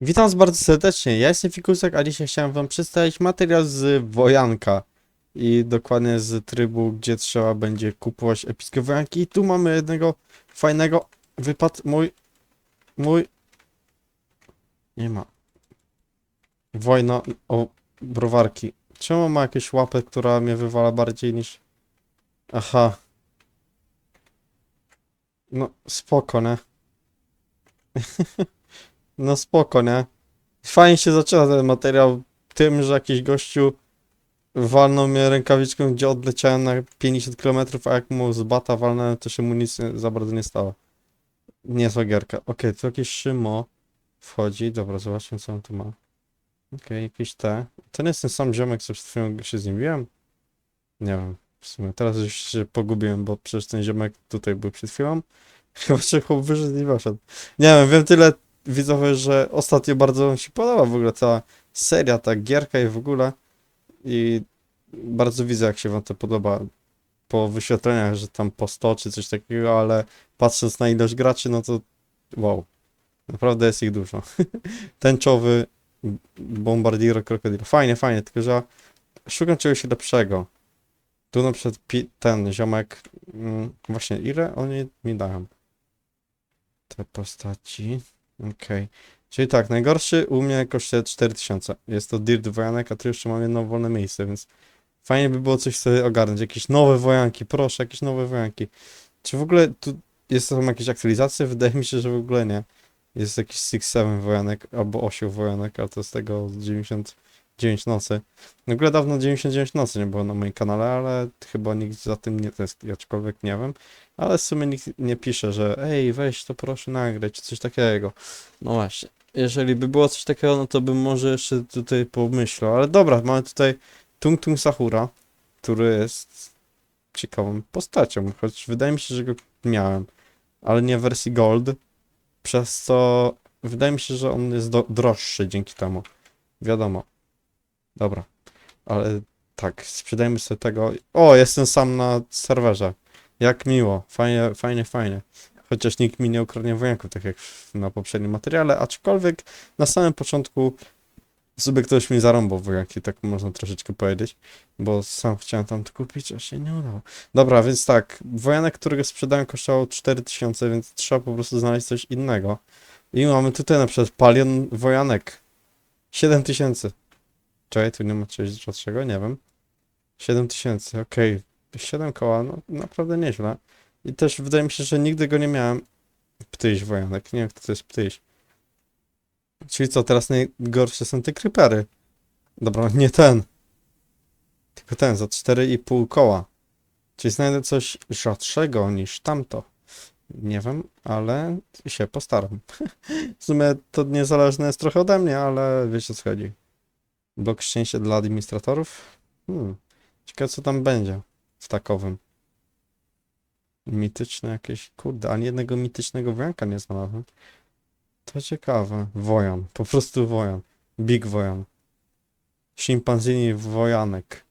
Witam was bardzo serdecznie, ja jestem Fikusek, a dzisiaj chciałem wam przedstawić materiał z Wojanka i dokładnie z trybu, gdzie trzeba będzie kupować epickie wojanki. I tu mamy jednego fajnego, wypadł mój, mój, nie ma, wojna o browarki, czemu ma jakąś łapę, która mnie wywala bardziej niż, aha, no spoko, nie? No spoko, nie? Fajnie się zaczyna ten materiał tym, że jakiś gościu walnął mnie rękawiczką, gdzie odleciałem na 50 km, a jak mu z bata walnąłem, to się mu nic nie, za bardzo nie stało. Niezła gierka. Okej, tu jakieś szymo wchodzi. Dobra, zobaczmy co on tu ma. Okej, jakieś te. To nie jest ten sam ziomek, co przed chwilą się z nim biłem? Nie wiem. W sumie teraz już się pogubiłem, bo przecież ten ziomek tutaj był przed chwilą. Chyba się chłop wyszedł i wyszedł. Nie wiem, wiem tyle widzowie, że ostatnio bardzo mi się podoba w ogóle ta seria, ta gierka i w ogóle. I bardzo widzę, jak się wam to podoba po wyświetleniach, że tam po 100 czy coś takiego, ale patrząc na ilość graczy, no to wow. Naprawdę jest ich dużo. Tęczowy Bombardier Krokodil. Fajnie, fajnie, tylko że ja szukam czegoś lepszego. Tu na przykład ten ziomek, mm, właśnie ile oni mi dają? Te postaci. Okej. Czyli tak, najgorszy u mnie kosztuje 4000. Jest to Dirt Wojanek, a tu jeszcze mam jedno wolne miejsce, więc fajnie by było coś sobie ogarnąć. Jakieś nowe wojanki, proszę, jakieś nowe wojanki. Czy w ogóle tu jest tam jakieś aktualizacje? Wydaje mi się, że w ogóle nie. Jest jakiś 6-7 wojanek, albo 8 wojanek, a to z tego 99 nocy. W ogóle dawno 99 nocy nie było na moim kanale, ale chyba nikt za tym nie tęskni, aczkolwiek nie wiem. Ale w sumie nikt nie pisze, że ej, weź to proszę nagrać, coś takiego. No właśnie. Jeżeli by było coś takiego, no to bym może jeszcze tutaj pomyślał. Ale dobra, mamy tutaj Tung Tung Sahura, który jest ciekawą postacią, choć wydaje mi się, że go miałem, ale nie w wersji Gold, przez co wydaje mi się, że on jest droższy dzięki temu. Wiadomo. Dobra, ale tak, sprzedajmy sobie tego. O, jestem sam na serwerze. Jak miło, fajnie, fajnie, fajnie. Chociaż nikt mi nie ukradnie wojanków, tak jak na poprzednim materiale, aczkolwiek na samym początku sobie ktoś mi zarąbał wojanki, tak można troszeczkę powiedzieć, bo sam chciałem tam to kupić, a się nie udało. Dobra, więc tak, wojanek, którego sprzedałem kosztował 4000, więc trzeba po prostu znaleźć coś innego. I mamy tutaj na przykład palion wojanek. 7000. Czekaj, tu nie ma czegoś rzadszego, nie wiem. 7000, okej. 7 koła, no naprawdę nieźle. I też wydaje mi się, że nigdy go nie miałem. Ptyś wojanek, nie wiem kto to jest ptyś. Czyli co, teraz najgorsze są te creepery. Dobra, nie ten. Tylko ten, za 4,5 koła. Czyli znajdę coś rzadszego niż tamto. Nie wiem, ale się postaram. W sumie to niezależne jest trochę ode mnie, ale wiecie co chodzi. Blok szczęścia dla administratorów? Hmm. Ciekawe co tam będzie w takowym. Mityczne jakieś, kurde, ani jednego mitycznego wojanka nie znalazłem. To ciekawe. Wojan, po prostu wojan. Big wojan. Szimpanzini wojanek.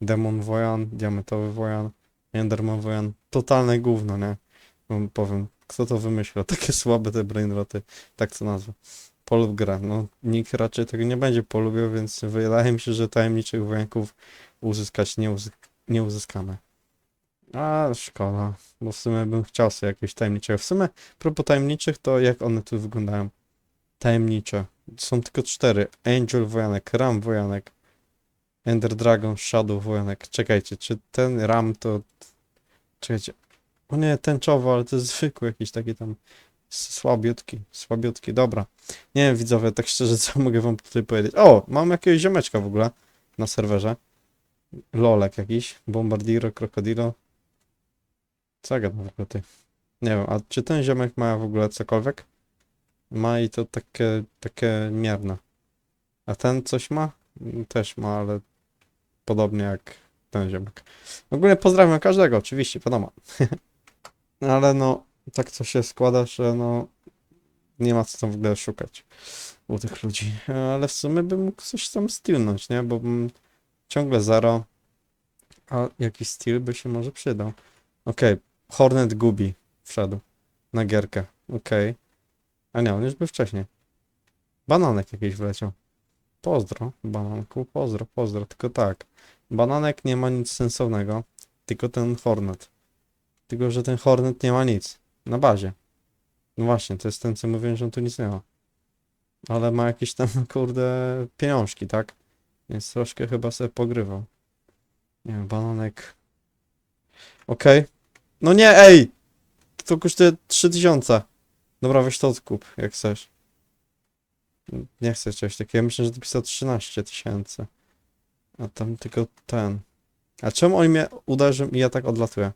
Demon wojan, diamentowy wojan, enderman wojan. Totalne gówno, nie? Powiem, kto to wymyślił? Takie słabe te brainroty, tak to nazwę. Polub gra. No, nikt raczej tego nie będzie polubił, więc wydaje mi się, że tajemniczych wojanków uzyskać nie, nie uzyskamy. A, szkoda, bo w sumie bym chciał sobie jakieś tajemnicze. W sumie, propos tajemniczych, to jak one tu wyglądają? Tajemnicze. Są tylko cztery. Angel Wojanek, Ram Wojanek, Ender Dragon, Shadow Wojanek. Czekajcie, czy ten Ram to... Czekajcie. O nie, tęczowy, ale to jest zwykły jakiś taki tam słabiutki, słabiutki. Dobra. Nie wiem, widzowie, tak szczerze, co mogę wam tutaj powiedzieć. O, mam jakiegoś ziomeczka w ogóle na serwerze. Lolek jakiś, Bombardiero, Krokodilo. Co gadam w ogóle ty? Nie wiem, a czy ten ziomek ma w ogóle cokolwiek? Ma i to takie, takie mierne. A ten coś ma? Też ma, ale podobnie jak ten ziomek. Ogólnie pozdrawiam każdego, oczywiście, wiadomo. ale no, tak to się składa, że no, nie ma co tam w ogóle szukać u tych ludzi. Ale w sumie bym mógł coś tam stylnąć, nie? Bo ciągle zero, a jakiś styl by się może przydał. Okej, Hornet Gubi wszedł na gierkę. Okej. A nie, on już był wcześniej. Bananek jakiś wleciał. Pozdro, bananku, pozdro, pozdro. Tylko tak, bananek nie ma nic sensownego, tylko ten Hornet. Tylko, że ten Hornet nie ma nic. Na bazie. No właśnie, to jest ten, co mówiłem, że on tu nic nie ma. Ale ma jakieś tam, kurde, pieniążki, tak? Więc troszkę chyba sobie pogrywał. Nie wiem, bananek. Okej. No nie, ej! To kosztuje 3000. Dobra, weź to odkup, jak chcesz. Nie chcę czegoś takiego. Myślę, że to pisał 13 tysięcy. A tam tylko ten. A czemu oni mnie uderzą i ja tak odlatuję?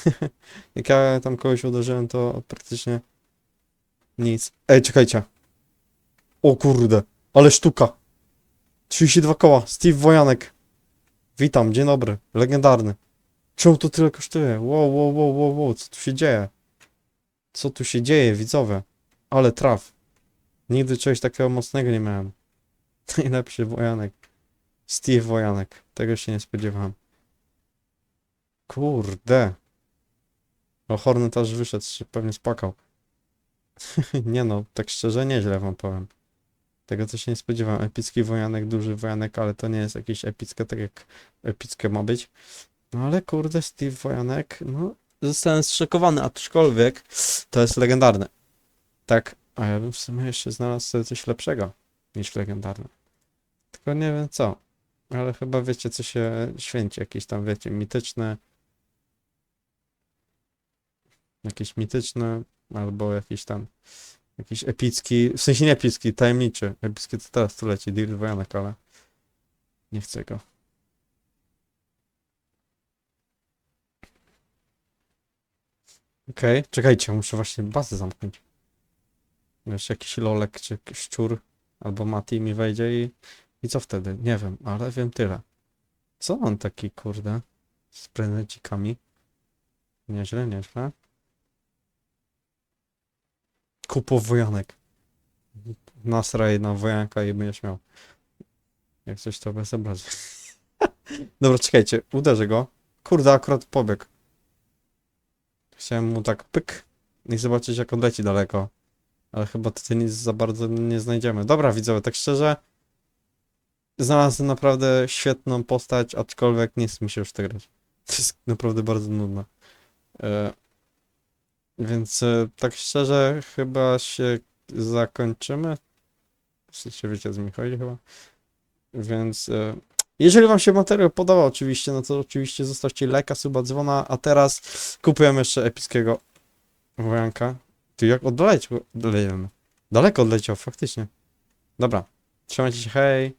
Jak ja tam kogoś uderzyłem, to praktycznie nic. Ej, czekajcie. O kurde, ale sztuka. 32 koła, Steve Wojanek. Witam, dzień dobry, legendarny. Czemu to tyle kosztuje? Wow, wow, wow, wow, wow, co tu się dzieje? Co tu się dzieje, widzowie? Ale traf. Nigdy czegoś takiego mocnego nie miałem. Najlepszy Wojanek. Steve Wojanek. Tego się nie spodziewałem. Kurde. O, Hornet aż wyszedł, się pewnie spłakał. nie no, tak szczerze nieźle wam powiem. Tego to się nie spodziewałem. Epicki wojanek, duży wojanek, ale to nie jest jakieś epickie, tak jak epickie ma być. No ale kurde, Steve Wojanek, no zostałem zszokowany, aczkolwiek to jest legendarne. Tak, a ja bym w sumie jeszcze znalazł sobie coś lepszego niż legendarne. Tylko nie wiem co. Ale chyba wiecie, co się święci, jakieś tam, wiecie, mityczne. Jakieś mityczne, albo jakiś tam, jakiś epicki, w sensie nie epicki, tajemniczy. Epicki to teraz tu leci, Dirt Wojanek, ale nie chcę go. Okej, czekajcie, muszę właśnie bazę zamknąć. Wiesz, jakiś lolek czy szczur albo Mati mi wejdzie i, i co wtedy? Nie wiem, ale wiem tyle. Co on taki, kurde, z prenecikami? Nieźle, nieźle. Kupo wojanek. Nasraj na wojanka i będziesz miał. Jak coś to bez obrazu. Dobra, czekajcie, uderzę go. Kurde, akurat pobiegł. Chciałem mu tak pyk i zobaczyć jak odleci daleko. Ale chyba tutaj nic za bardzo nie znajdziemy. Dobra, widzowie, tak szczerze. Znalazłem naprawdę świetną postać, aczkolwiek nie chce mi się już to grać. To jest naprawdę bardzo nudne. E, więc e, tak szczerze chyba się zakończymy. W sensie wiecie, co mi chodzi chyba. Więc e, jeżeli wam się materiał podobał oczywiście, no to oczywiście zostawcie lajka, suba, dzwona, a teraz kupujemy jeszcze epickiego wojanka. Ty jak odleciał? Odlejemy. Daleko odleciał, faktycznie. Dobra. Trzymajcie się, hej.